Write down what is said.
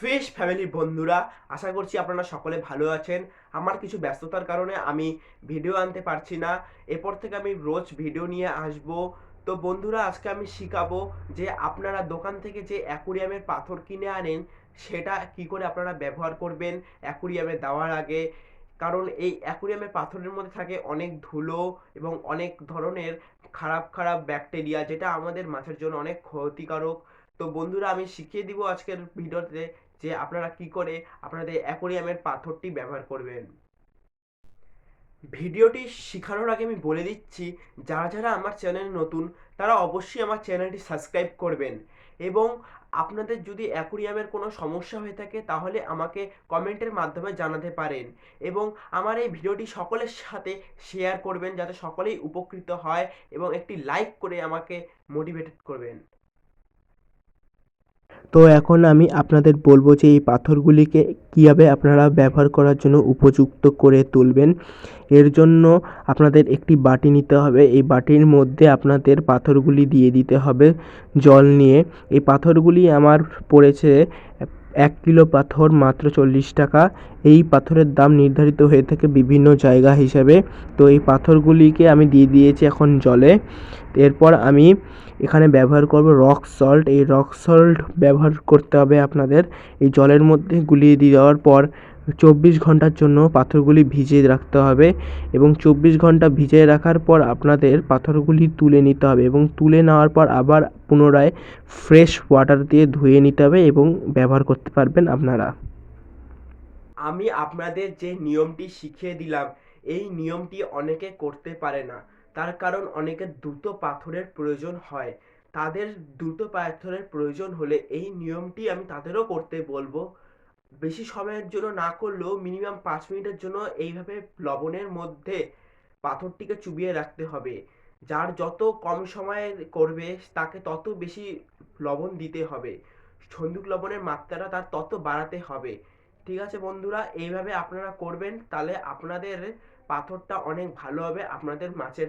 Fish family বন্ধুরা, আশা করছি আপনারা সকলে ভালো আছেন। আমার কিছু ব্যস্ততার কারণে আমি ভিডিও আনতে পারছি না। এরপর থেকে আমি রোজ ভিডিও নিয়ে আসব। তো বন্ধুরা, আজকে আমি শিখাবো যে আপনারা দোকান থেকে যে অ্যাকুরিয়ামের পাথর কিনে আনেন, সেটা কি করে আপনারা ব্যবহার করবেন অ্যাকুরিয়ামে দেওয়ার আগে। কারণ এই অ্যাকুরিয়ামের পাথরের মধ্যে থাকে অনেক ধুলো এবং অনেক ধরনের খারাপ খারাপ ব্যাকটেরিয়া, যেটা আমাদের মাছের জন্য অনেক ক্ষতিকারক। তো বন্ধুরা, আমি শিখিয়ে দিব আজকের ভিডিওতে যে আপনারা কি করে আপনাদের অ্যাকোরিয়ামের পাথরটি ব্যবহার করবেন। ভিডিওটি শেখানোর আগে আমি বলে দিচ্ছি, যারা যারা আমার চ্যানেলে নতুন, তারা অবশ্যই আমার চ্যানেলটি সাবস্ক্রাইব করবেন এবং আপনাদের যদি অ্যাকোরিয়ামের কোনো সমস্যা হয়ে থাকে, তাহলে আমাকে কমেন্টের মাধ্যমে জানাতে পারেন এবং আমার এই ভিডিওটি সকলের সাথে শেয়ার করবেন, যাতে সকলেই উপকৃত হয় এবং একটি লাইক করে আমাকে মোটিভেটেড করবেন। তো এখন আমি আপনাদের বলব যে এই পাথরগুলিকে কীভাবে আপনারা ব্যবহার করার জন্য উপযুক্ত করে তুলবেন। এর জন্য আপনাদের একটি বাটি নিতে হবে। এই বাটির মধ্যে আপনাদের পাথরগুলি দিয়ে দিতে হবে জল নিয়ে। এই পাথরগুলি আমার পড়েছে এক কিলো পাথর মাত্র চল্লিশ টাকা। এই পাথরের দাম নির্ধারিত হয়ে থাকে বিভিন্ন জায়গা হিসাবে। তো এই পাথরগুলিকে আমি দিয়ে দিয়েছি এখন জলে। এরপর আমি এখানে ব্যবহার করব রক সল্ট এই রক সল্ট ব্যবহার করতে হবে আপনাদের। এই জলের মধ্যে গুলিয়ে দিয়ে দেওয়ার পর চব্বিশ ঘণ্টার জন্য পাথরগুলি ভিজিয়ে রাখতে হবে এবং চব্বিশ ঘণ্টা ভিজিয়ে রাখার পর আপনাদের পাথরগুলি তুলে নিতে হবে এবং তুলে নেওয়ার পর আবার পুনরায় ফ্রেশ ওয়াটার দিয়ে ধুয়ে নিতে হবে এবং ব্যবহার করতে পারবেন আপনারা। আমি আপনাদের যে নিয়মটি শিখিয়ে দিলাম, এই নিয়মটি অনেকে করতে পারে না। তার কারণ অনেকের দ্রুত পাথরের প্রয়োজন হয়। তাদের দ্রুত পাথরের প্রয়োজন হলে এই নিয়মটি আমি তাদেরও করতে বলব। বেশি সময়ের জন্য না করলেও মিনিমাম পাঁচ মিনিটের জন্য এইভাবে লবণের মধ্যে পাথরটিকে চুবিয়ে রাখতে হবে। যার যত কম সময়ে করবে তাকে তত বেশি লবণ দিতে হবে। সন্দুক লবণের মাত্রাটা তার তত বাড়াতে হবে। ঠিক আছে বন্ধুরা, এইভাবে আপনারা করবেন, তাহলে আপনাদের পাথরটা অনেক ভালো হবে, আপনাদের মাছের